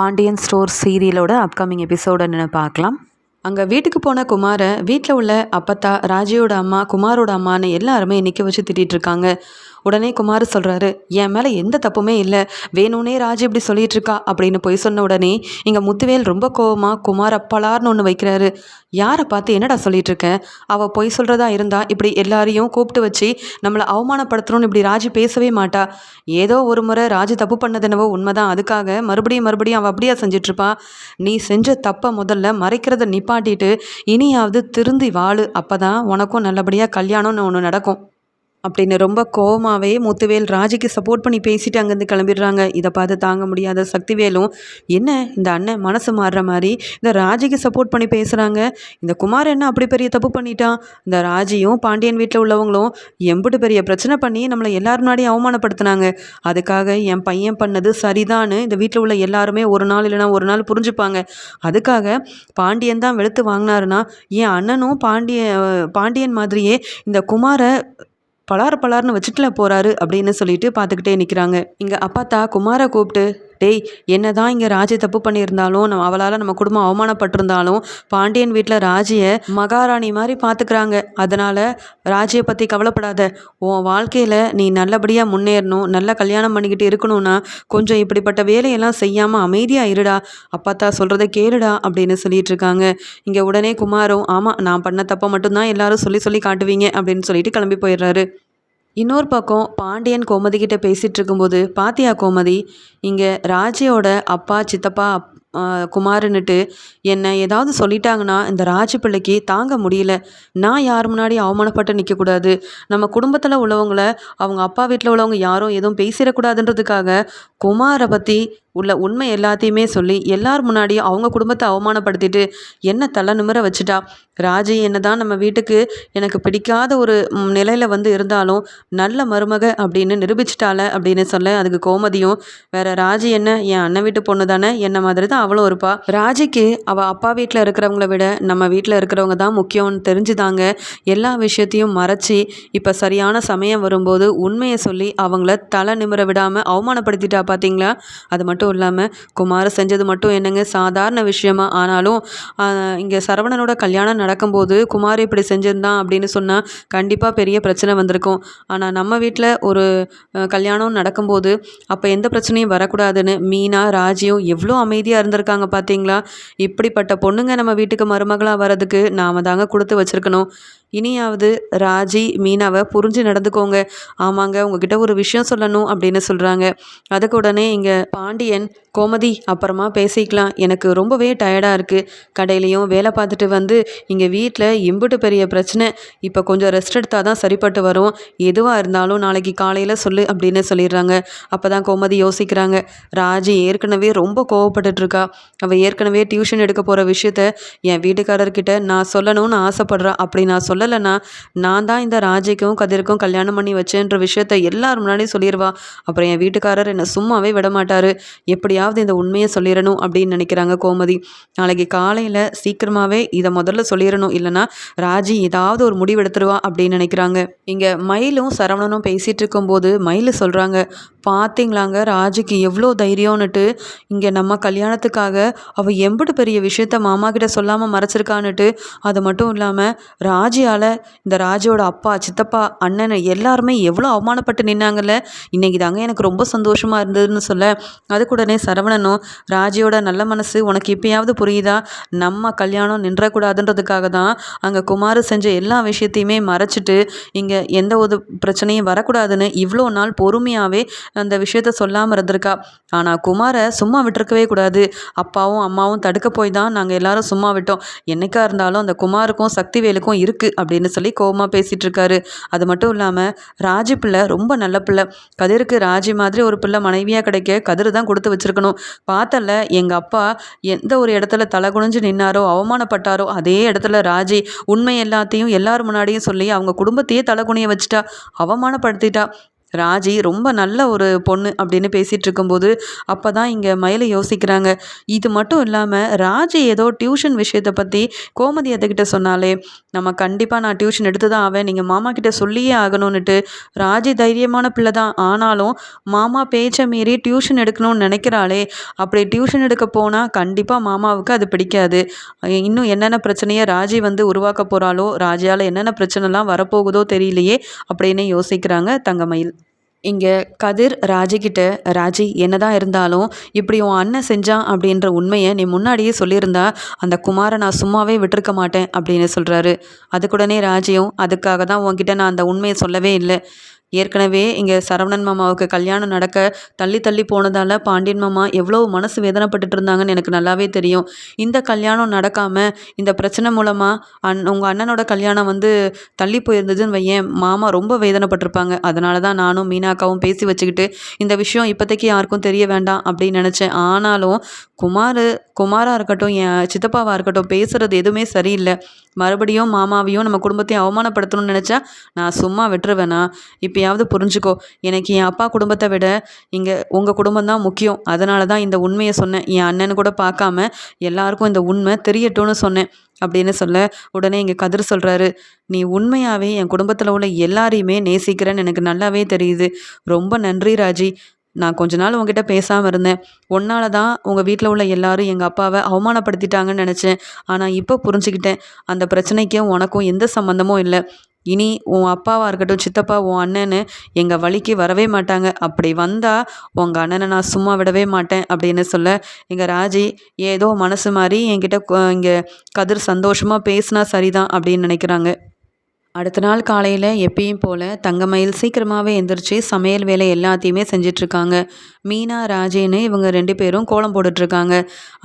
Pandian store சீரியலோட upcoming எபிசோட என்னென்னு பார்க்கலாம். அங்கே வீட்டுக்கு போன குமாரை வீட்டில் உள்ள அப்பத்தா ராஜியோட அம்மா குமாரோட அம்மான்னு எல்லாருமே நிற்க வச்சு திட்டிகிட்டு இருக்காங்க. உடனே குமார் சொல்கிறாரு என் மேலே எந்த தப்புமே இல்லை. வேணும்னே ராஜி இப்படி சொல்லிட்டு இருக்கா அப்படின்னு போய் சொன்ன உடனே இங்கே முத்துவேல் ரொம்ப கோவமாக குமார் அப்பலார்னு ஒன்று வைக்கிறாரு. யாரை பார்த்து என்னடா சொல்லிட்டு இருக்கேன் அவள் பொய் சொல்கிறதா இருந்தால் இப்படி எல்லாரையும் கூப்பிட்டு வச்சு நம்மளை அவமானப்படுத்தணும்னு இப்படி ராஜி பேசவே மாட்டா. ஏதோ ஒரு முறை ராஜி தப்பு பண்ணதுனவோ உண்மைதான். அதுக்காக மறுபடியும் மறுபடியும் அவள் அப்படியா செஞ்சிட்ருப்பா? நீ செஞ்ச தப்பை முதல்ல மறைக்கிறத நிப்பாட்டிட்டு இனியாவது திருந்தி வாழு. அப்போ தான் உனக்கும் நல்லபடியாக கல்யாணம்னு ஒன்று நடக்கும். அப்படின்னு ரொம்ப கோவமாகவே முத்துவேல் ராஜிக்கு சப்போர்ட் பண்ணி பேசிட்டு அங்கேருந்து கிளம்பிடுறாங்க. இதை பார்த்து தாங்க முடியாத சக்திவேலும் என்ன இந்த அண்ணன் மனசு மாறுற மாதிரி இந்த ராஜிக்கு சப்போர்ட் பண்ணி பேசுகிறாங்க இந்த குமார் என்ன அப்படி பெரிய தப்பு பண்ணிட்டான் இந்த ராஜியும் பாண்டியன் வீட்டில் உள்ளவங்களும் எம்பிட்டு பெரிய பிரச்சனை பண்ணி நம்மளை எல்லாரும் முன்னாடியும் அவமானப்படுத்தினாங்க. அதுக்காக என் பையன் பண்ணது சரிதான்னு இந்த வீட்டில் உள்ள எல்லாருமே ஒரு நாள் இல்லைனா ஒரு நாள் புரிஞ்சுப்பாங்க. அதுக்காக பாண்டியன் தான் வெளுத்து வாங்கினாருன்னா என் அண்ணனும் பாண்டிய பாண்டியன் மாதிரியே இந்த குமாரை பலார் பலார்னு வச்சுட்டுல போகிறாரு அப்படின்னு சொல்லிட்டு பார்த்துக்கிட்டே நிற்கிறாங்க இங்கே அப்பாத்தா குமாரை கூப்பிட்டு டேய் என்ன தான் இங்கே ராஜி தப்பு பண்ணியிருந்தாலும் நம்ம அவளால் நம்ம குடும்பம் அவமானப்பட்டிருந்தாலும் பாண்டியன் வீட்டில் ராஜியை மகாராணி மாதிரி பார்த்துக்கிறாங்க அதனால் ராஜியை பற்றி கவலைப்படாத. உன் வாழ்க்கையில் நீ நல்லபடியாக முன்னேறணும் நல்லா கல்யாணம் பண்ணிக்கிட்டு இருக்கணும்னா கொஞ்சம் இப்படிப்பட்ட வேலையெல்லாம் செய்யாமல் அமைதியாக இருடா. அப்பாத்தா சொல்கிறத கேளுடா அப்படின்னு சொல்லிட்டு இருக்காங்க. இங்கே உடனே குமாரும் ஆமாம் நான் பண்ண தப்பை மட்டும்தான் எல்லாரும் சொல்லி சொல்லி காட்டுவீங்க அப்படின்னு சொல்லிட்டு கிளம்பி போயிடுறாரு. இன்னொரு பக்கம் பாண்டியன் கோமதி கிட்ட பேசிகிட்டு இருக்கும்போது பாத்தியா கோமதி இங்கே ராஜியோட அப்பா சித்தப்பா குமாருன்னுட்டு என்னை ஏதாவது சொல்லிட்டாங்கன்னா இந்த ராஜ பிள்ளைக்கு தாங்க முடியல. நான் யார் முன்னாடி அவமானப்பட்டு நிற்கக்கூடாது நம்ம குடும்பத்தில் உள்ளவங்கள அவங்க அப்பா வீட்டில் உள்ளவங்க யாரும் எதுவும் பேசிடக்கூடாதுன்றதுக்காக குமாரை பற்றி உள்ள உண்மை எல்லாத்தையுமே சொல்லி எல்லார் முன்னாடியும் அவங்க குடும்பத்தை அவமானப்படுத்திட்டு என்ன தலை நிமிர வச்சுட்டா? ராஜி என்ன தான் நம்ம வீட்டுக்கு எனக்கு பிடிக்காத ஒரு நிலையில் வந்து இருந்தாலும் நல்ல மருமக அப்படின்னு நிரூபிச்சிட்டால அப்படின்னு சொல்ல அதுக்கு கோமதியும் வேற ராஜி என்ன? என் அண்ணன் வீட்டு பொண்ணு தானே? என்ன மாதிரி தான் அவளும் இருப்பா? ராஜிக்கு அவள் அப்பா வீட்டில் இருக்கிறவங்கள விட நம்ம வீட்டில் இருக்கிறவங்க தான் முக்கியம்னு தெரிஞ்சுதாங்க எல்லா விஷயத்தையும் மறைச்சி இப்போ சரியான சமயம் வரும்போது உண்மையை சொல்லி அவங்கள தலை நிமிர விடாமல் அவமானப்படுத்திட்டா பார்த்தீங்களா அது மட்டும் மட்டும் இல்லாமல் குமார செஞ்சது மட்டும் என்னங்க சாதாரண விஷயமா? ஆனாலும் இங்கே சரவணனோட கல்யாணம் நடக்கும்போது குமார் இப்படி செஞ்சிருந்தான் அப்படின்னு சொன்னால் கண்டிப்பாக பெரிய பிரச்சனை வந்திருக்கும். ஆனால் நம்ம வீட்டில் ஒரு கல்யாணம் நடக்கும்போது அப்போ எந்த பிரச்சனையும் வரக்கூடாதுன்னு மீனா ராஜியும் எவ்வளோ அமைதியாக இருந்திருக்காங்க பார்த்தீங்களா இப்படிப்பட்ட பொண்ணுங்க நம்ம வீட்டுக்கு மருமகளாக வர்றதுக்கு நாம் தாங்க கொடுத்து வச்சுருக்கணும். இனியாவது ராஜி மீனாவை புரிஞ்சு நடந்துக்கோங்க. ஆமாங்க உங்ககிட்ட ஒரு விஷயம் சொல்லணும் அப்படின்னு சொல்கிறாங்க அதுக்கு உடனே இங்கே என் கோமதி அப்புறமா பேசிக்கலாம். எனக்கு ரொம்பவே டயர்டாக இருக்குது கடையிலையும் வேலை பார்த்துட்டு வந்து இங்கே வீட்டில் இம்புட்டு பெரிய பிரச்சனை. இப்போ கொஞ்சம் ரெஸ்ட் எடுத்தால் தான் சரிப்பட்டு வரும். எதுவாக இருந்தாலும் நாளைக்கு காலையில் சொல்லு அப்படின்னு சொல்லிடுறாங்க. அப்போ தான் கோமதி யோசிக்கிறாங்க. ராஜி ஏற்கனவே ரொம்ப கோவப்பட்டுட்ருக்கா அவள் ஏற்கனவே டியூஷன் எடுக்க போகிற விஷயத்த என் வீட்டுக்காரர்கிட்ட நான் சொல்லணும்னு ஆசைப்பட்றா. அப்படி நான் சொல்லலைன்னா நான் தான் இந்த ராஜிக்கும் கதிருக்கும் கல்யாணம் பண்ணி வச்சேன்ற விஷயத்த எல்லாரும் முன்னாடியும் சொல்லிடுவா அப்புறம் என் வீட்டுக்காரர் என்னை சும்மாவே விட மாட்டார் எப்படியாவது இந்த உண்மையை சொல்லிடணும் அப்படின்னு நினைக்கிறாங்க கோமதி. நாளைக்கு காலையில் சீக்கிரமாகவே இதை முதல்ல சொல்லிடணும். இல்லைனா ராஜி ஏதாவது ஒரு முடிவு எடுத்துருவா அப்படின்னு நினைக்கிறாங்க. இங்கே மயிலும் சரவணனும் பேசிகிட்டு இருக்கும்போது மயில் சொல்கிறாங்க பார்த்தீங்களாங்க ராஜுக்கு எவ்வளோ தைரியம்னுட்டு இங்கே நம்ம கல்யாணத்துக்காக அவள் எம்பிட்டு பெரிய விஷயத்த மாமா கிட்ட சொல்லாமல் மறைச்சிருக்கான்னுட்டு அது மட்டும் இல்லாமல் ராஜியால் இந்த ராஜியோட அப்பா சித்தப்பா அண்ணன் எல்லாருமே எவ்வளோ அவமானப்பட்டு நின்னாங்கல்ல. இன்றைக்கி தாங்க எனக்கு ரொம்ப சந்தோஷமாக இருந்ததுன்னு சொல்ல உடனே சரவணனும் ராஜியோட நல்ல மனசு உனக்கு இப்பயாவது புரியுதா? நம்ம கல்யாணம் நின்றக்கூடாதுன்றதுக்காக தான் அங்கே குமார் செஞ்ச எல்லா விஷயத்தையுமே மறைச்சிட்டு இங்கே எந்த ஒரு பிரச்சனையும் வரக்கூடாதுன்னு இவ்வளோ நாள் பொறுமையாகவே அந்த விஷயத்த சொல்லாமல் இருந்திருக்கா. ஆனால் குமாரை சும்மா விட்டுருக்கவே கூடாது. அப்பாவும் அம்மாவும் தடுக்க போய் தான் நாங்கள் எல்லாரும் சும்மா விட்டோம். என்னைக்கா இருந்தாலும் அந்த குமாருக்கும் சக்திவேலுக்கும் இருக்குது அப்படின்னு சொல்லி கோபமாக பேசிகிட்டு இருக்காரு. அது மட்டும் இல்லாமல் ராஜி பிள்ளை ரொம்ப நல்ல பிள்ளை. கதிருக்கு ராஜி மாதிரி ஒரு பிள்ளை மனைவியாக கிடைக்க கதிர் தான் கொடுத்து வச்சுருக்கணும். பார்த்தல எங்கள் அப்பா எந்த ஒரு இடத்துல தலை குனிஞ்சு நின்னாரோ அவமானப்பட்டாரோ அதே இடத்துல ராஜி உண்மை எல்லாத்தையும் எல்லார் முன்னாடியும் சொல்லி அவங்க குடும்பத்தையே தலை குனிய வச்சுட்டா அவமானப்படுத்திட்டா. ராஜி ரொம்ப நல்ல ஒரு பொண்ணு அப்படின்னு பேசிகிட்டு இருக்கும்போது அப்போ தான் இங்கே மயிலை யோசிக்கிறாங்க. இது மட்டும் இல்லாமல் ராஜி ஏதோ டியூஷன் விஷயத்தை பற்றி கோமதி அத்தைக்கிட்ட சொன்னாலே நம்ம கண்டிப்பாக நான் டியூஷன் எடுத்து தான் ஆவேன். நீங்கள் மாமா கிட்ட சொல்லியே ஆகணும்னுட்டு. ராஜி தைரியமான பிள்ளை தான் ஆனாலும் மாமா பேச்சை மீறி டியூஷன் எடுக்கணும்னு நினைக்கிறாளே அப்படி டியூஷன் எடுக்க போனால் கண்டிப்பாக மாமாவுக்கு அது பிடிக்காது. இன்னும் என்னென்ன பிரச்சனையை ராஜி வந்து உருவாக்க போகிறாளோ ராஜியால் என்னென்ன பிரச்சனைலாம் வரப்போகுதோ தெரியலையே அப்படின்னு யோசிக்கிறாங்க தங்கமயில் இங்கே கதிர் ராஜிக்கிட்ட ராஜி என்னதான் இருந்தாலும் இப்படி உன் அண்ணன் செஞ்சான் அப்படின்ற உண்மையை நீ முன்னாடியே சொல்லியிருந்தா அந்த குமாரை நான் சும்மாவே விட்டுருக்க மாட்டேன் அப்படின்னு சொல்கிறாரு அதுக்குடனே ராஜியும் அதுக்காக தான் உன்கிட்ட நான் அந்த உண்மையை சொல்லவே இல்லை. ஏற்கனவே இங்கே சரவணன் மாமாவுக்கு கல்யாணம் நடக்க தள்ளி தள்ளி போனதால் பாண்டியன் மாமா எவ்வளோ மனசு வேதனைப்பட்டுட்டு இருந்தாங்கன்னு எனக்கு நல்லாவே தெரியும். இந்த கல்யாணம் நடக்காமல் இந்த பிரச்சனை மூலமாக அன் உங்கள் அண்ணனோட கல்யாணம் வந்து தள்ளி போயிருந்ததுன்னு வையன் மாமா ரொம்ப வேதனைப்பட்டிருப்பாங்க. அதனால தான் நானும் மீனாக்காவும் பேசி வச்சுக்கிட்டு இந்த விஷயம் இப்போதைக்கு யாருக்கும் தெரிய வேண்டாம் அப்படின்னு நினச்சேன். ஆனாலும் குமார் குமாராக இருக்கட்டும் என் சித்தப்பாவாக இருக்கட்டும் பேசுகிறது எதுவுமே சரியில்லை. மறுபடியும் மாமாவையும் நம்ம குடும்பத்தையும் அவமானப்படுத்தணும்னு நினச்சா நான் சும்மா விட்டுருவேனா? இப்போயாவது புரிஞ்சுக்கோ எனக்கு என் அப்பா குடும்பத்தை விட இங்கே உங்கள் குடும்பம் தான் முக்கியம். அதனால தான் இந்த உண்மையை சொன்னேன். என் அண்ணனு கூட பார்க்காம எல்லாருக்கும் இந்த உண்மை தெரியட்டும்னு சொன்னேன் அப்படின்னு சொல்ல உடனே இங்கே கதிர் சொல்கிறாரு நீ உண்மையாகவே என் குடும்பத்தில் உள்ள எல்லாரையுமே நேசிக்கிறேன்னு எனக்கு நல்லாவே தெரியுது. ரொம்ப நன்றி ராஜி. நான் கொஞ்ச நாள் உங்ககிட்ட பேசாமல் இருந்தேன். உன்னால தான் உங்கள் வீட்டில் உள்ள எல்லாரும் எங்கள் அப்பாவை அவமானப்படுத்திட்டாங்கன்னு நினச்சேன். ஆனால் இப்போ புரிஞ்சுக்கிட்டேன். அந்த பிரச்சனைக்கும் உனக்கும் எந்த சம்மந்தமும் இல்லை. இனி உன் அப்பாவாக இருக்கட்டும் சித்தப்பா உன் அண்ணன்னு எங்கள் வழிக்கு வரவே மாட்டாங்க. அப்படி வந்தால் உங்கள் அண்ணனை நான் சும்மா விடவே மாட்டேன் அப்படின்னு சொல்ல எங்கள் ராஜி ஏதோ மனசு மாதிரி என்கிட்ட இங்கே கதிர் சந்தோஷமாக பேசினா சரிதான் அப்படின்னு நினைக்கிறாங்க. அடுத்த நாள் காலையில் எப்பயும் போல் தங்கமயில் சீக்கிரமாகவே எந்திரிச்சு சமையல் வேலை எல்லாத்தையுமே செஞ்சிட்ருக்காங்க மீனா ராஜேன்னு இவங்க ரெண்டு பேரும் கோலம் போட்டுட்ருக்காங்க.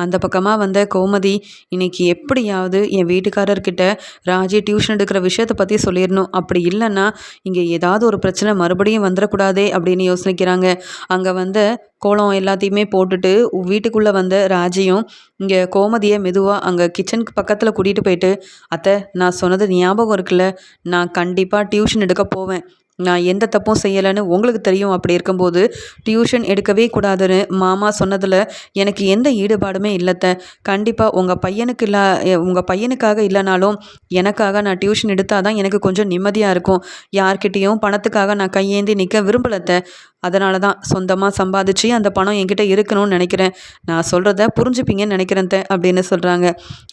அந்த பக்கமாக வந்த கோமதி இன்னைக்கு எப்படியாவது என் வீட்டுக்காரர்கிட்ட ராஜே டியூஷன் எடுக்கிற விஷயத்தை பற்றி சொல்லிடணும் அப்படி இல்லைன்னா இங்கே ஏதாவது ஒரு பிரச்சனை மறுபடியும் வந்துடக்கூடாதே அப்படின்னு யோசனைக்கிறாங்க அங்கே வந்த கோலம் எல்லாத்தையுமே போட்டுட்டு வீட்டுக்குள்ளே வந்த ராஜியும் இங்கே கோமதியை மெதுவாக அங்கே கிச்சனுக்கு பக்கத்தில் கூட்டிகிட்டு போயிட்டு அத்தை நான் சொன்னது ஞாபகம் இருக்குல்ல. நான் கண்டிப்பாக டியூஷன் எடுக்க போவேன். நான் எந்த தப்பும் செய்யலைன்னு உங்களுக்கு தெரியும். அப்படி இருக்கும்போது டியூஷன் எடுக்கவே கூடாதுன்னு மாமா சொன்னதில் எனக்கு எந்த ஈடுபாடுமே இல்லைத்த. கண்டிப்பாக உங்கள் பையனுக்கு இல்லை உங்கள் பையனுக்காக இல்லைனாலும் எனக்காக நான் டியூஷன் எடுத்தால் தான் எனக்கு கொஞ்சம் நிம்மதியாக இருக்கும். யார்கிட்டேயும் பணத்துக்காக நான் கையேந்தி நிற்க விரும்பலத்த. அதனால தான் சொந்தமாக சம்பாதிச்சு அந்த பணம் என்கிட்ட இருக்கணும்னு நினைக்கிறேன். நான் சொல்கிறத புரிஞ்சுப்பீங்கன்னு நினைக்கிறேன் அப்படின்னு சொல்கிறாங்க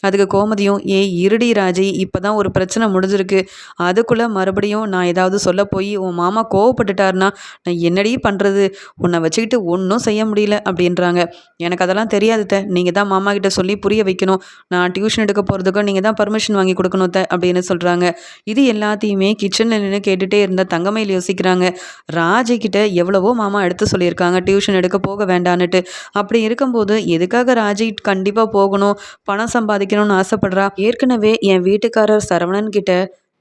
அதுக்கு கோமதியும் ஏ இருடி ராஜி இப்போ தான் ஒரு பிரச்சனை முடிஞ்சிருக்கு. அதுக்குள்ளே மறுபடியும் நான் ஏதாவது சொல்ல போய் உன் மாமா கோவப்பட்டுட்டாருன்னா நான் என்னடி பண்ணுறது உன்னை வச்சுக்கிட்டு ஒன்றும் செய்ய முடியல அப்படின்றாங்க. எனக்கு அதெல்லாம் தெரியாது த நீங்கள் தான் மாமா கிட்ட சொல்லி புரிய வைக்கணும். நான் டியூஷன் எடுக்க போகிறதுக்கும் நீங்கள் தான் பர்மிஷன் வாங்கி கொடுக்கணும் த அப்படின்னு சொல்கிறாங்க இது எல்லாத்தையுமே கிச்சனில் நின்று கேட்டுகிட்டே இருந்த தங்கமையில் யோசிக்கிறாங்க. ராஜிக்கிட்ட எவ்வளோ எவ்வளவோ மாமா எடுத்து சொல்லியிருக்காங்க டியூஷன் எடுக்க போக வேண்டான்னுட்டு. அப்படி இருக்கும்போது எதுக்காக ராஜி கண்டிப்பாக போகணும் பணம் சம்பாதிக்கணும்னு ஆசைப்படுறா? ஏற்கனவே என் வீட்டுக்காரர் சரவணன் கிட்ட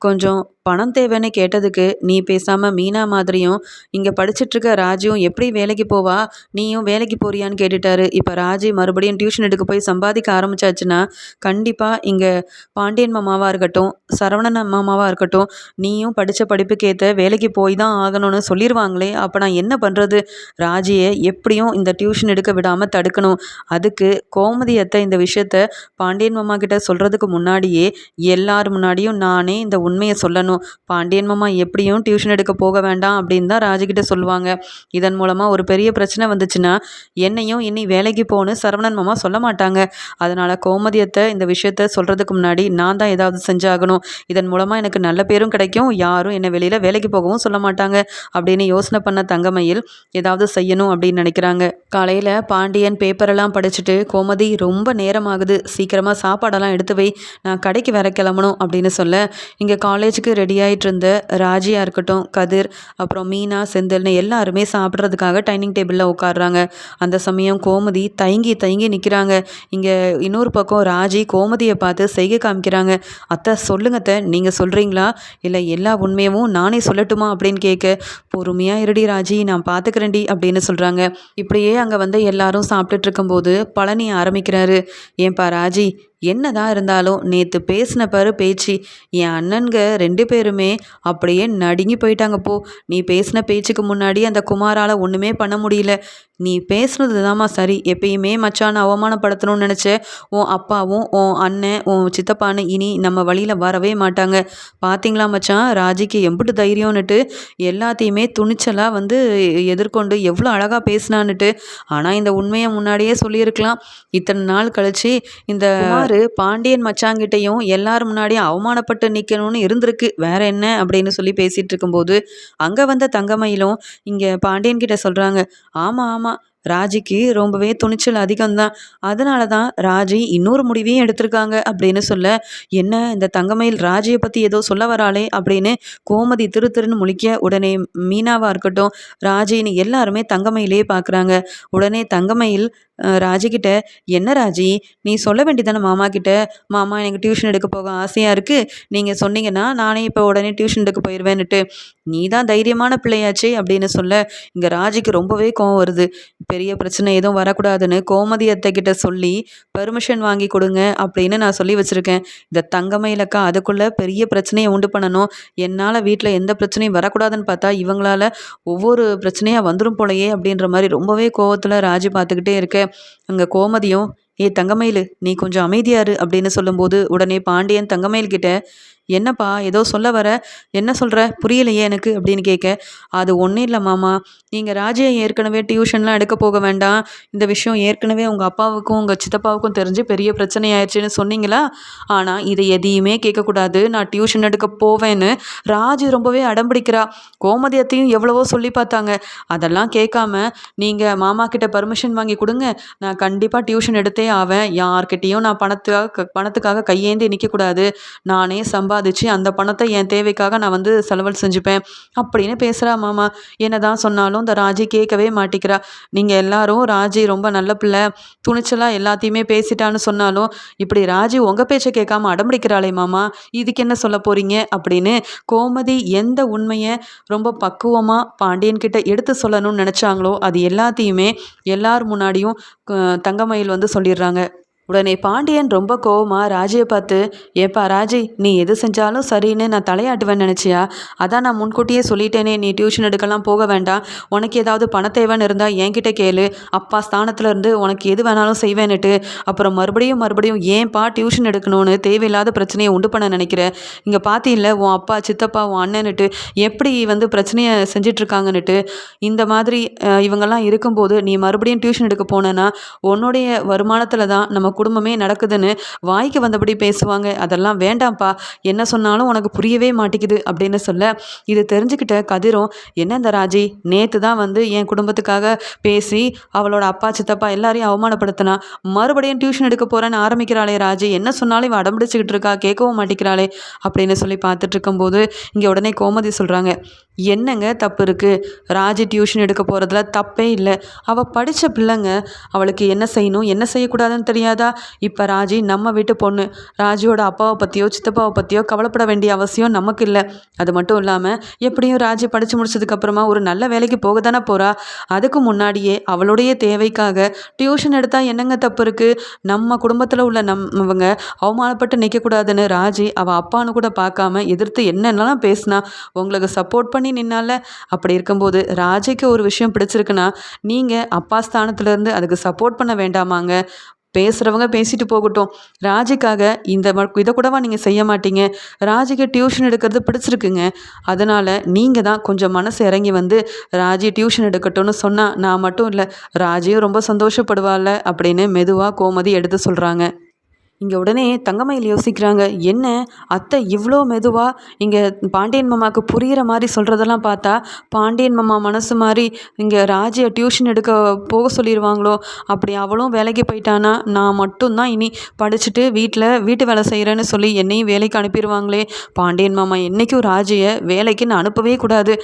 கொஞ்சம் பணம் தேவைன்னு கேட்டதுக்கு நீ பேசாமல் மீனா மாதிரியும் இங்கே படிச்சிட்ருக்க ராஜியும் எப்படி வேலைக்கு போவா? நீயும் வேலைக்கு போறியான்னு கேட்டுட்டாரு. இப்போ ராஜி மறுபடியும் டியூஷன் எடுக்க போய் சம்பாதிக்க ஆரம்பிச்சாச்சுன்னா கண்டிப்பாக இங்கே பாண்டியன் மாமாவாக இருக்கட்டும் சரவணன் மாமாவாக இருக்கட்டும் நீயும் படித்த படிப்புக்கேற்ற வேலைக்கு போய் தான் ஆகணும்னு சொல்லிடுவாங்களே அப்போ நான் என்ன பண்ணுறது ராஜியை எப்படியும் இந்த டியூஷன் எடுக்க விடாமல் தடுக்கணும். அதுக்கு கோமதியத்தை இந்த விஷயத்த பாண்டியன் மாமா கிட்ட சொல்கிறதுக்கு முன்னாடியே எல்லார் முன்னாடியும் நானே இந்த உண்மையை சொல்லணும். சொல்லணும் பாண்டியன் மாமா எப்படியும் டியூஷன் எடுக்க போக வேண்டாம் அப்படின்னு தான் ராஜுகிட்ட சொல்லுவாங்க. இதன் மூலமாக ஒரு பெரிய பிரச்சனை வந்துச்சுன்னா என்னையும் இனி வேலைக்கு போகணும் சரவணன் மாமா சொல்ல மாட்டாங்க. அதனால் கோமதியத்தை இந்த விஷயத்த சொல்கிறதுக்கு முன்னாடி நான் தான் ஏதாவது செஞ்சாகணும். இதன் மூலமாக எனக்கு நல்ல பேரும் கிடைக்கும். யாரும் என்னை வெளியில் வேலைக்கு போகவும் சொல்ல மாட்டாங்க அப்படின்னு யோசனை பண்ண தங்கமையில் ஏதாவது செய்யணும் அப்படின்னு நினைக்கிறாங்க. காலையில் பாண்டியன் பேப்பரெல்லாம் படிச்சுட்டு கோமதி ரொம்ப நேரமாகுது. சீக்கிரமாக சாப்பாடெல்லாம் எடுத்து வை. நான் கடைக்கு வேற கிளம்பணும் அப்படின்னு சொல்ல இங்கே காலேஜுக்கு ரெடி ஆகிட்டு இருந்த ராஜியாக இருக்கட்டும் கதிர் அப்புறம் மீனா செந்தில்னு எல்லாருமே சாப்பிட்றதுக்காக டைனிங் டேபிளில் உட்காடுறாங்க அந்த சமயம் கோமதி தயங்கி தயங்கி நிற்கிறாங்க இங்கே இன்னொரு பக்கம் ராஜி கோமதியை பார்த்து செய்கை காமிக்கிறாங்க. அத்தை சொல்லுங்கத்த நீங்கள் சொல்கிறீங்களா இல்லை எல்லா உண்மையவும் நானே சொல்லட்டுமா? அப்படின்னு கேட்க பொறுமையாக இருடி ராஜி நான் பார்த்துக்கிறேன்டி அப்படின்னு சொல்கிறாங்க இப்படியே அங்கே வந்து எல்லாரும் சாப்பிட்டுட்டு இருக்கும்போது பழனி ஆரம்பிக்கிறாரு. ஏன்பா ராஜி என்னதான் இருந்தாலும் நேற்று பேசின பாரு பேச்சு. என் அண்ணன்க ரெண்டு பேருமே அப்படியே நடுங்கி போயிட்டாங்க போ. நீ பேசின பேச்சுக்கு முன்னாடி அந்த குமாரால் ஒன்றுமே பண்ண முடியல. நீ பேசுனது தாம்மா சரி. எப்பயுமே மச்சான் அவமானப்படுத்தணும்னு நினச்ச உன் அப்பாவும் உன் அண்ணன் உன் சித்தப்பான்னு இனி நம்ம வழியில் வரவே மாட்டாங்க. பார்த்தீங்களா மச்சான்? ராஜிக்கு எம்பிட்டு தைரியம்னுட்டு எல்லாத்தையுமே துணிச்சலாக வந்து எதிர்கொண்டு எவ்வளோ அழகாக பேசினான்னுட்டு. ஆனால் இந்த உண்மையை முன்னாடியே சொல்லியிருக்கலாம். இத்தனை நாள் கழிச்சு இந்த குமாரு பாண்டியன் மச்சாங்கிட்டையும் எல்லாரும் முன்னாடியும் அவமானப்பட்டு நிற்கணும்னு இருந்திருக்கு. வேற என்ன? அப்படின்னு சொல்லி பேசிகிட்டு இருக்கும்போது அங்கே வந்த தங்கமயிலும் இங்கே பாண்டியன் கிட்ட சொல்கிறாங்க ஆமாம் ஆமாம் ராஜிக்கு ரொம்பவே துணிச்சல் அதிகம்தான். அதனால தான் ராஜி இன்னொரு முடிவையும் எடுத்திருக்காங்க. அப்படின்னு சொல்ல என்ன இந்த தங்கமயில் ராஜியை பற்றி ஏதோ சொல்ல வராளே? அப்படின்னு கோமதி திரு திருன்னு முழிக்க உடனே மீனாவாக இருக்கட்டும் ராஜின்னு எல்லாருமே தங்கமயிலே பார்க்குறாங்க உடனே தங்கமயில் ராஜிக்கிட்ட என்ன ராஜி? நீ சொல்ல வேண்டியதானே மாமா கிட்ட? மாமா எனக்கு டியூஷன் எடுக்க போக ஆசையாக இருக்குது நீங்கள் சொன்னீங்கன்னா நானே இப்போ உடனே டியூஷன் எடுக்க போயிடுவேன்னுட்டு நீ தான் தைரியமான பிள்ளையாச்சே அப்படின்னு சொல்ல இங்கே ராஜிக்கு ரொம்பவே கோவம் வருது. பெரிய பிரச்சனை எதுவும் வரக்கூடாதுன்னு கோமதி அத்தை கிட்ட சொல்லி பெர்மிஷன் வாங்கி கொடுங்க அப்படின்னு நான் சொல்லி வச்சுருக்கேன். இந்த தங்கமயிலக்கா அதுக்குள்ளே பெரிய பிரச்சனையை உண்டு பண்ணணும். என்னால் வீட்டில் எந்த பிரச்சனையும் வரக்கூடாதுன்னு பார்த்தா இவங்களால ஒவ்வொரு பிரச்சனையாக வந்துடும் போலையே அப்படின்ற மாதிரி ரொம்பவே கோவத்தில் ராஜி பார்த்துக்கிட்டே இருக்கேன். அங்கே கோமதியும் ஏ தங்கமயில் நீ கொஞ்சம் அமைதியாரு அப்படின்னு சொல்லும்போது உடனே பாண்டியன் தங்கமயில் கிட்ட என்னப்பா ஏதோ சொல்ல வர? என்ன சொல்கிற புரியலையே எனக்கு அப்படின்னு கேட்க அது ஒன்றும் இல்லை மாமா. நீங்கள் ராஜியை ஏற்கனவே டியூஷன்லாம் எடுக்க போக வேண்டாம். இந்த விஷயம் ஏற்கனவே உங்கள் அப்பாவுக்கும் உங்கள் சித்தப்பாவுக்கும் தெரிஞ்சு பெரிய பிரச்சனை ஆயிடுச்சுன்னு சொன்னீங்களா? ஆனால் இதை எதையுமே கேட்கக்கூடாது. நான் டியூஷன் எடுக்க போவேன்னு ராஜி ரொம்பவே அடம்பிடிக்கிறா கோமதியத்தையும் எவ்வளவோ சொல்லி பார்த்தாங்க. அதெல்லாம் கேட்காம நீங்கள் மாமா கிட்ட பர்மிஷன் வாங்கி கொடுங்க. நான் கண்டிப்பாக டியூஷன் எடுத்தே ஆவேன். யார்கிட்டேயும் நான் பணத்துக்காக பணத்துக்காக கையேந்தி நிற்கக்கூடாது நானே சம்பா சம்பாதிச்சு அந்த பணத்தை என் தேவைக்காக நான் வந்து செலவல் செஞ்சுப்பேன் அப்படின்னு பேசுகிறா மாமா. என்ன தான் சொன்னாலும் இந்த ராஜி கேட்கவே மாட்டேங்கிறா நீங்கள் எல்லாரும் ராஜி ரொம்ப நல்ல பிள்ளை. துணிச்சலாக எல்லாத்தையுமே பேசிட்டான்னு சொன்னாலும் இப்படி ராஜி உங்கள் பேச்சை கேட்காம அடம்பிடிக்கிறாளே மாமா. இதுக்கு என்ன சொல்ல போகிறீங்க அப்படின்னு கோமதி எந்த உண்மையை ரொம்ப பக்குவமாக பாண்டியன்கிட்ட எடுத்து சொல்லணும்னு நினச்சாங்களோ அது எல்லாத்தையுமே எல்லார் முன்னாடியும் தங்கமயில் வந்து சொல்லிடுறாங்க. உடனே பாண்டியன் ரொம்ப கோவமாக ராஜியை பார்த்து ஏப்பா ராஜி நீ எது செஞ்சாலும் சரின்னு நான் தலையாட்டுவேன் நினச்சியா? அதான் நான் முன்கூட்டியே சொல்லிட்டேனே நீ டியூஷன் எடுக்கலாம் போக வேண்டாம். உனக்கு ஏதாவது பண தேவைன்னு இருந்தால் என்கிட்ட கேளு. அப்பா ஸ்தானத்தில் இருந்து உனக்கு எது வேணாலும் செய்வேன்னுட்டு. அப்புறம் மறுபடியும் மறுபடியும் ஏன்ப்பா டியூஷன் எடுக்கணும்னு தேவையில்லாத பிரச்சனையை உண்டு பண்ண நினைக்கிறேன் இங்கே பார்த்தீங்கள உன் அப்பா சித்தப்பா உன் அண்ணன்னுட்டு எப்படி வந்து பிரச்சனையை செஞ்சிட்ருக்காங்கன்னுட்டு. இந்த மாதிரி இவங்கெல்லாம் இருக்கும்போது நீ மறுபடியும் டியூஷன் எடுக்க போனேன்னா உன்னுடைய வருமானத்தில் தான் நம்ம குடும்பமே நடக்குதுன்னு வாய்க்கு வந்தபடி பேசுவாங்க. அதெல்லாம் வேண்டாம்ப்பா. என்ன சொன்னாலும் உனக்கு புரியவே மாட்டேங்குது அப்படின்னு சொல்ல இது தெரிஞ்சுக்கிட்ட கதிரும் என்ன இந்த ராஜி? நேற்று தான் வந்து என் குடும்பத்துக்காக பேசி அவளோட அப்பா சித்தப்பா எல்லாரையும் அவமானப்படுத்தினா. மறுபடியும் டியூஷன் எடுக்க போகிறேன்னு ஆரம்பிக்கிறாளே ராஜி. என்ன சொன்னாலும் இவன் அடம்பிடிச்சிக்கிட்டு இருக்கா? கேட்கவும் மாட்டேங்கிறாளே அப்படின்னு சொல்லி பார்த்துட்டு இருக்கும்போது இங்கே உடனே கோமதி சொல்கிறாங்க என்னங்க தப்பு இருக்குது ராஜி டியூஷன் எடுக்க போகிறதுல தப்பே இல்லை. அவள் படித்த பிள்ளைங்க அவளுக்கு என்ன செய்யணும்? என்ன செய்யக்கூடாதுன்னு தெரியாது? இப்போ ராஜி நம்ம வீட்டு பொண்ணு. ராஜியோட அப்பாவை பற்றியோ சித்தப்பாவை பற்றியோ கவலைப்பட வேண்டிய அவசியம் நமக்கு இல்லை. அது மட்டும் இல்லாமல் எப்படியும் ராஜி படித்து முடிச்சதுக்கப்புறமா ஒரு நல்ல வேலைக்கு போக தானே போகிறா அதுக்கு முன்னாடியே அவளுடைய தேவைக்காக டியூஷன் எடுத்தால் என்னங்க தப்பு இருக்குது நம்ம குடும்பத்தில் உள்ள நம் இவங்க அவமானப்பட்டு நிற்கக்கூடாதுன்னு ராஜி அவள் அப்பான்னு கூட பார்க்காம எதிர்த்து என்னென்னலாம் பேசினா உங்களுக்கு சப்போர்ட் பண்ணி நின்னால? அப்படி இருக்கும்போது ராஜிக்கு ஒரு விஷயம் பிடிச்சிருக்குன்னா நீங்கள் அப்பா ஸ்தானத்துலேருந்து அதுக்கு சப்போர்ட் பண்ண வேண்டாமாங்க. பேசுகிறவங்க பேசிட்டு போகட்டும். ராஜிக்காக இந்த இதை கூடவா நீங்கள் செய்ய மாட்டீங்க? ராஜிக்கு டியூஷன் எடுக்கிறது பிடிச்சிருக்குங்க. அதனால் நீங்கள் தான் கொஞ்சம் மனசு இறங்கி வந்து ராஜி டியூஷன் எடுக்கட்டும்னு சொன்னால் நான் மட்டும் இல்லை ராஜியும் ரொம்ப சந்தோஷப்படுவாள்ல அப்படின்னு மெதுவாக கோமதி எடுத்து சொல்கிறாங்க இங்கே உடனே தங்கமயில் யோசிக்கிறாங்க என்ன? அத்தை இவ்வளோ மெதுவாக இங்கே பாண்டியன் மாமாவுக்கு புரிகிற மாதிரி சொல்கிறதெல்லாம் பார்த்தா பாண்டியன் மாமா மனசு மாதிரி இங்கே ராஜியை டியூஷன் எடுக்க போக சொல்லிடுவாங்களோ அப்படி அவளும் வேலைக்கு போயிட்டானா? நான் மட்டும்தான் இனி படிச்சுட்டு வீட்டில் வீட்டு வேலை செய்கிறேன்னு சொல்லி என்னையும் வேலைக்கு அனுப்பிடுவாங்களே பாண்டியன் மாமா என்றைக்கும் ராஜியை வேலைக்கு நான் அனுப்பவே கூடாது.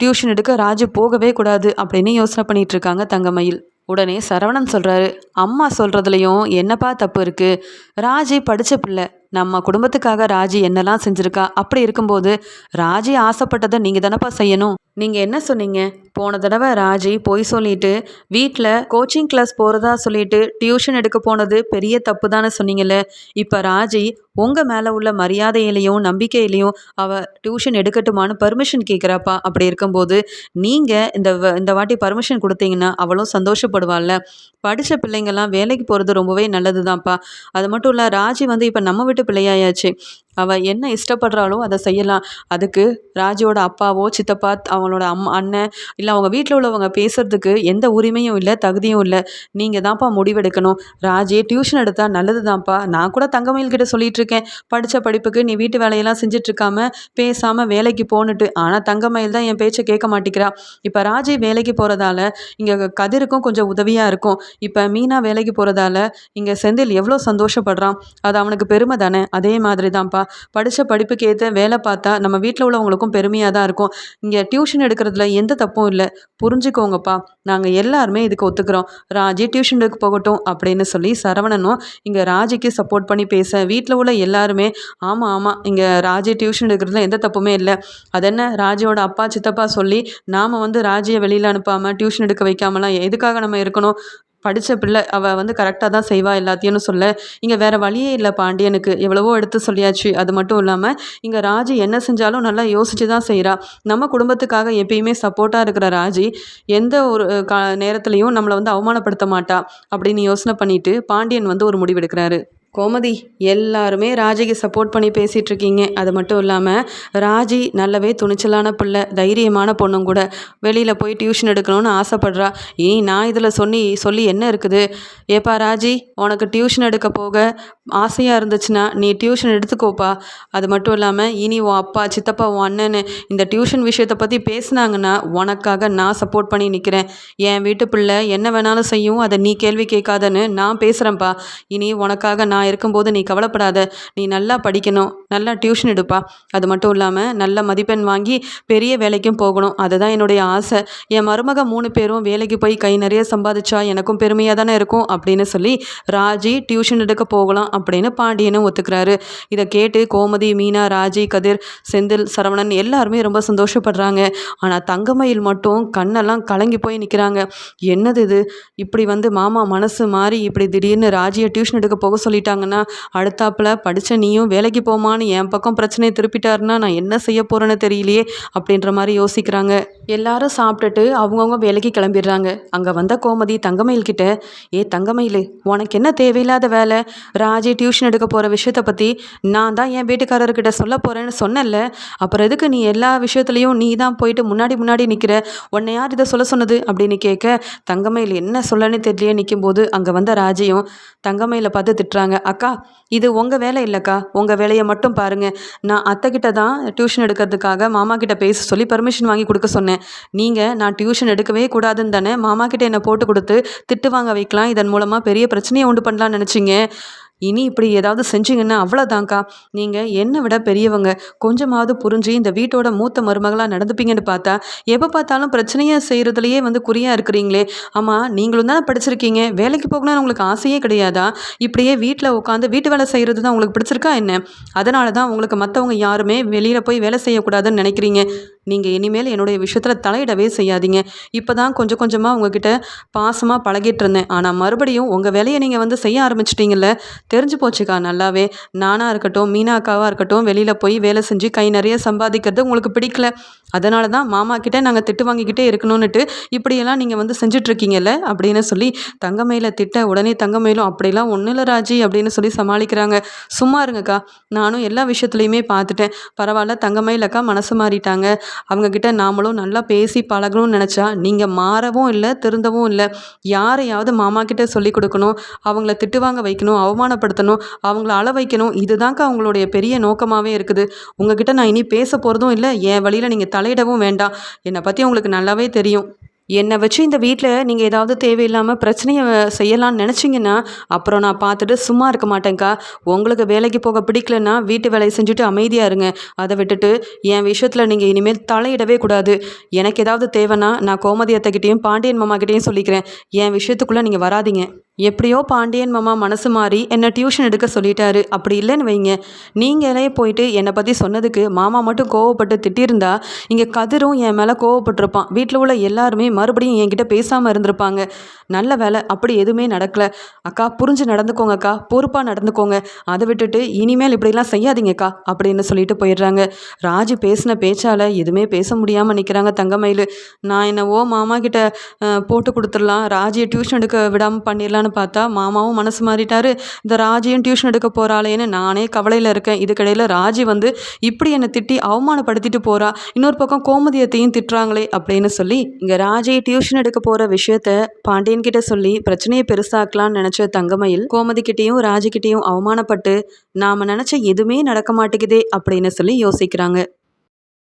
டியூஷன் எடுக்க ராஜு போகவே கூடாது. அப்படின்னு யோசனை பண்ணிகிட்ருக்காங்க தங்கமயில். உடனே சரவணன் சொல்கிறாரு அம்மா சொல்கிறதுலையும் என்னப்பா தப்பு இருக்குது ராஜி படித்த பிள்ளை. நம்ம குடும்பத்துக்காக ராஜி என்னெல்லாம் செஞ்சுருக்கா? அப்படி இருக்கும்போது ராஜி ஆசைப்பட்டதை நீங்கள் தானப்பா செய்யணும்? நீங்கள் என்ன சொன்னீங்க? போன தடவை ராஜி பொய் சொல்லிட்டு வீட்டில் கோச்சிங் கிளாஸ் போகிறதா சொல்லிட்டு டியூஷன் எடுக்க போனது பெரிய தப்பு தானே சொன்னீங்கல்ல? இப்போ ராஜி உங்கள் மேலே உள்ள மரியாதையிலையும் நம்பிக்கையிலையும் அவள் டியூஷன் எடுக்கட்டுமான்னு பர்மிஷன் கேட்குறாப்பா அப்படி இருக்கும்போது நீங்கள் இந்த வ- இந்த வாட்டி பர்மிஷன் கொடுத்தீங்கன்னா அவளும் சந்தோஷப்படுவாள்ல. படித்த பிள்ளைங்கள்லாம் வேலைக்கு போகிறது ரொம்பவே நல்லது தான்ப்பா அது மட்டும் இல்லை ராஜி வந்து இப்போ நம்ம வீட்டு பிள்ளையாயாச்சு. அவள் என்ன இஷ்டப்படுறாளோ அதை செய்யலாம். அதுக்கு ராஜியோட அப்பாவோ சித்தப்பா அவங்களோட அம்மா அண்ணன் இல்லை அவங்க வீட்டில் உள்ளவங்க பேசுகிறதுக்கு எந்த உரிமையும் இல்லை தகுதியும் இல்லை. நீங்கள் தான்ப்பா முடிவெடுக்கணும். ராஜே டியூஷன் எடுத்தால் நல்லது தான்ப்பா நான் கூட தங்கமயில் கிட்ட சொல்லிட்டு இருக்கேன். படித்த படிப்புக்கு நீ வீட்டு வேலையெல்லாம் செஞ்சிட்ருக்காம பேசாமல் வேலைக்கு போனுட்டு ஆனால் தங்கமயில் தான் என் பேச்சை கேட்க மாட்டேங்கிறா. இப்போ ராஜே வேலைக்கு போகிறதால இங்கே கதிருக்கும் கொஞ்சம் உதவியாக இருக்கும். இப்போ மீனா வேலைக்கு போகிறதால இங்கே செந்தில் எவ்வளோ சந்தோஷப்படுறான். அது அவனுக்கு பெருமை தானே? அதே மாதிரி தான்ப்பா படித்த படிப்புக்கு ஏற்ற வேலை பார்த்தா நம்ம வீட்டில் உள்ளவங்களுக்கும் பெருமையாக தான் இருக்கும். இங்கே டியூஷன் எடுக்கிறதுல எந்த தப்பும் இல்லை. புரிஞ்சுக்கோங்கப்பா. நாங்கள் எல்லாருமே இதுக்கு ஒத்துக்கிறோம். ராஜி டியூஷனுக்கு போகட்டும் அப்படின்னு சொல்லி சரவணனும் இங்கே ராஜிக்கு சப்போர்ட் பண்ணி பேச வீட்டில் உள்ள எல்லாருமே ஆமாம் ஆமாம் இங்கே ராஜி டியூஷன் எடுக்கிறதுல எந்த தப்புமே இல்லை. அதென்ன ராஜியோட அப்பா சித்தப்பா சொல்லி நாம் வந்து ராஜியை வெளியில் அனுப்பாமல் டியூஷன் எடுக்க வைக்காமலாம் எதுக்காக நம்ம இருக்கணும்? படித்த பிள்ளை அவள் வந்து கரெக்டாக தான் செய்வா எல்லாத்தையும்னு சொல்ல இங்கே வேறு வழியே இல்லை பாண்டியனுக்கு எவ்வளவோ எடுத்து சொல்லியாச்சு. அது மட்டும் இல்லாமல் இங்கே ராஜி என்ன செஞ்சாலும் நல்லா யோசித்து தான் செய்கிறா நம்ம குடும்பத்துக்காக எப்பயுமே சப்போர்ட்டாக இருக்கிற ராஜி எந்த ஒரு கா நேரத்துலையும் நம்மளை வந்து அவமானப்படுத்த மாட்டா அப்படின்னு யோசனை பண்ணிட்டு பாண்டியன் வந்து ஒரு முடிவெடுக்கிறாரு கோமதி எல்லாருமே ராஜிக்கு சப்போர்ட் பண்ணி பேசிகிட்டு இருக்கீங்க அது மட்டும் இல்லாமல் ராஜி நல்லவே துணிச்சலான பிள்ளை தைரியமான பொண்ணும் கூட. வெளியில் போய் டியூஷன் எடுக்கணும்னு ஆசைப்படுறா. இனி நான் இதில் சொல்லி சொல்லி என்ன இருக்குது? ஏப்பா ராஜி உனக்கு டியூஷன் எடுக்க போக ஆசையாக இருந்துச்சுன்னா நீ டியூஷன் எடுத்துக்கோப்பா. அது மட்டும் இல்லாமல் இனி உன் அப்பா சித்தப்பா உன் அண்ணன் இந்த டியூஷன் விஷயத்தை பற்றி பேசுனாங்கன்னா உனக்காக நான் சப்போர்ட் பண்ணி நிற்கிறேன் என் வீட்டு பிள்ளை என்ன வேணாலும் செய்யும் அதை நீ கேள்வி கேட்காதன்னு நான் பேசுகிறேன்ப்பா இனி உனக்காக நான் இருக்கும்போது நீ கவலைப்படாத. நீ நல்லா படிக்கணும். நல்லா டியூஷன் எடுப்பா. அது மட்டும் இல்லாமல் நல்ல மதிப்பெண் வாங்கி பெரிய வேலைக்கும் போகணும். அதுதான் என்னுடைய ஆசை. என் மருமக மூணு பேரும் வேலைக்கு போய் கை நிறைய சம்பாதிச்சா எனக்கும் பெருமையாக தானே இருக்கும் அப்படின்னு சொல்லி ராஜி டியூஷன் எடுக்க போகலாம். அப்படின்னு பாண்டியனும் ஒத்துக்கிறாரு. இதை கேட்டு கோமதி மீனா ராஜி கதிர் செந்தில் சரவணன் எல்லாருமே ரொம்ப சந்தோஷப்படுறாங்க. ஆனால் தங்கமயில் மட்டும் கண்ணெல்லாம் கலங்கி போய் நிற்கிறாங்க என்னது இது? இப்படி வந்து மாமா மனசு மாறி இப்படி திடீர்னு ராஜியை டியூஷன் எடுக்க போக சொல்லிட்டாங்கன்னா அடுத்தாப்புல படித்த நீயும் வேலைக்கு போமான்னு என் பக்கம் பிரச்சனையை திருப்பிட்டாருன்னா நான் என்ன செய்ய போகிறேன்னு தெரியலையே அப்படின்ற மாதிரி யோசிக்கிறாங்க. எல்லாரும் சாப்பிட்டுட்டு அவங்கவுங்க வேலைக்கு கிளம்பிடுறாங்க. அங்கே வந்த கோமதி தங்கமயில் கிட்ட ஏ தங்கமயில் உனக்கு என்ன தேவையில்லாத வேலை? ராஜ் ராஜி டியூஷன் எடுக்க போகிற விஷயத்த பற்றி நான் தான் என் வீட்டுக்காரர்கிட்ட சொல்ல போகிறேன்னு சொன்னேன்ல. அப்புறம் எதுக்கு நீ எல்லா விஷயத்துலையும் நீ தான் போயிட்டு முன்னாடி முன்னாடி நிற்கிற உன்னை யார் இதை சொல்ல சொன்னது? அப்படின்னு கேட்க தங்கமயில் என்ன சொல்லன்னு தெரியலையே நிற்கும்போது அங்கே வந்த ராஜியும் தங்கமயில பார்த்து திட்டுறாங்க அக்கா இது உங்கள் வேலை இல்லைக்கா. உங்கள் வேலையை மட்டும் பாருங்கள் நான் அத்தைக்கிட்ட தான் டியூஷன் எடுக்கிறதுக்காக மாமா கிட்ட பேச சொல்லி பர்மிஷன் வாங்கி கொடுக்க சொன்னேன். நீங்கள் நான் டியூஷன் எடுக்கவே கூடாதுன்னு தானே மாமா கிட்ட என்னை போட்டு கொடுத்து திட்டு வாங்க வைக்கலாம். இதன் மூலமாக பெரிய பிரச்சனையை உண்டு பண்ணலான்னு நினச்சிங்க. இனி இப்படி ஏதாவது செஞ்சீங்கன்னா அவ்வளோதான்க்கா நீங்கள் என்னை விட பெரியவங்க. கொஞ்சமாவது புரிஞ்சு இந்த வீட்டோட மூத்த மருமகளாக நடந்துப்பீங்கன்னு பார்த்தா எப்போ பார்த்தாலும் பிரச்சனையை செய்கிறதுலையே வந்து குறியாக இருக்கிறீங்களே. ஆமாம் நீங்களும் தான் படிச்சிருக்கீங்க. வேலைக்கு போகணும்னு உங்களுக்கு ஆசையே கிடையாதா? இப்படியே வீட்டில் உட்காந்து வீட்டு வேலை செய்கிறது தான் உங்களுக்கு பிடிச்சிருக்கா என்ன? அதனால தான் உங்களுக்கு மற்றவங்க யாருமே வெளியில் போய் வேலை செய்யக்கூடாதுன்னு நினைக்கிறீங்க. நீங்கள் இனிமேல் என்னுடைய விஷயத்தில் தலையிடவே செய்யாதீங்க. இப்போ தான் கொஞ்சம் கொஞ்சமாக உங்ககிட்ட பாசமாக பழகிட்டு இருந்தேன் ஆனால் மறுபடியும் உங்கள் வேலையை நீங்கள் வந்து செய்ய ஆரம்பிச்சிட்டிங்கல்ல? தெரிஞ்சு போச்சுக்கா நல்லாவே. நானாக இருக்கட்டும் மீனாக்காவாக இருக்கட்டும் வெளியில் போய் வேலை செஞ்சு கை நிறைய சம்பாதிக்கிறது உங்களுக்கு பிடிக்கல. அதனால தான் மாமா கிட்டே நாங்கள் திட்டு வாங்கிக்கிட்டே இருக்கணும்னுட்டு இப்படியெல்லாம் நீங்கள் வந்து செஞ்சிட்ருக்கீங்கல்ல அப்படின்னு சொல்லி தங்கமயில திட்ட உடனே தங்கமயிலும் அப்படிலாம் ஒன்றும் இல்லை ராஜி அப்படின்னு சொல்லி சமாளிக்கிறாங்க. சும்மா இருங்கக்கா. நானும் எல்லா விஷயத்துலையுமே பார்த்துட்டேன். பரவாயில்ல தங்கமயிலக்கா மனசு மாறிட்டாங்க. அவங்கக்கிட்ட நாமளும் நல்லா பேசி பழகணும்னு நினச்சா நீங்கள் மாறவும் இல்லை திருந்தவும் இல்லை. யாரையாவது மாமா கிட்ட சொல்லி கொடுக்கணும் அவங்கள திட்டு வாங்க வைக்கணும் அவமானப்படுத்தணும் அவங்கள அள வைக்கணும். இதுதான்க்கா அவங்களுடைய பெரிய நோக்கமாகவே இருக்குது. உங்ககிட்ட நான் இனி பேச போகிறதும் இல்லை என் வழியில் நீங்கள் தலையிடவும் வேண்டாம். என்னை பற்றி உங்களுக்கு நல்லாவே தெரியும். என்னை வச்சு இந்த வீட்டில் நீங்கள் ஏதாவது தேவையில்லாமல் பிரச்சனையை செய்யலாம்னு நினச்சிங்கன்னா அப்புறம் நான் பார்த்துட்டு சும்மா இருக்க மாட்டேங்க்கா உங்களுக்கு வேலைக்கு போக பிடிக்கலன்னா வீட்டு வேலையை செஞ்சுட்டு அமைதியாக இருங்க. அதை விட்டுட்டு என் விஷயத்தில் நீங்கள் இனிமேல் தலையிடவே கூடாது. எனக்கு ஏதாவது தேவைன்னா நான் கோமதி அத்தைக்கிட்டேயும் பாண்டியன் மாமாக்கிட்டேயும் சொல்லிக்கிறேன். என் விஷயத்துக்குள்ளே நீங்கள் வராதீங்க. எப்படியோ பாண்டியன் மாமா மனசு மாறி என்னை டியூஷன் எடுக்க சொல்லிட்டாரு. அப்படி இல்லைன்னு வைங்க. நீங்களே போயிட்டு என்னை பற்றி சொன்னதுக்கு மாமா மட்டும் கோவப்பட்டு திட்டியிருந்தா இங்கே கதிரும் என் மேலே கோவப்பட்டிருப்பான். வீட்டில் உள்ள எல்லாருமே மறுபடியும் என்கிட்ட பேசாமல் இருந்திருப்பாங்க. நல்ல வேலை. அப்படி எதுவுமே நடக்கலை. அக்கா புரிஞ்சு நடந்துக்கோங்க அக்கா பொறுப்பாக நடந்துக்கோங்க. அதை விட்டுட்டு இனிமேல் இப்படிலாம் செய்யாதீங்கக்கா அப்படின்னு சொல்லிட்டு போயிடுறாங்க. ராஜு பேசின பேச்சால் எதுவுமே பேச முடியாமல் நிற்கிறாங்க தங்கமயில். நான் என்னவோ மாமா கிட்ட போட்டு கொடுத்துடலாம். ராஜியை டியூஷன் எடுக்க விடாமல் பண்ணிடலாம் பண்ணிடலான்னு பார்த்தா மாமாவும் மனசு மாறிட்டாரு. இந்த ராஜியும் டியூஷன் எடுக்க போகிறாளேன்னு நானே கவலையில் இருக்கேன். இதுக்கிடையில் ராஜி வந்து இப்படி என்னை திட்டி அவமானப்படுத்திட்டு போகிறா இன்னொரு பக்கம் கோமதியத்தையும் திட்டுறாங்களே அப்படின்னு சொல்லி இங்கே ராஜி டியூஷன் எடுக்க போகிற விஷயத்த பாண்டியன் கிட்ட சொல்லி பிரச்சனையை பெருசாக்கலாம்னு நினச்ச தங்கமயில் கோமதிக்கிட்டேயும் ராஜிக்கிட்டேயும் ராஜி கிட்டேயும் அவமானப்பட்டு நாம் நினச்ச எதுவுமே நடக்க மாட்டேங்குதே அப்படின்னு சொல்லி யோசிக்கிறாங்க.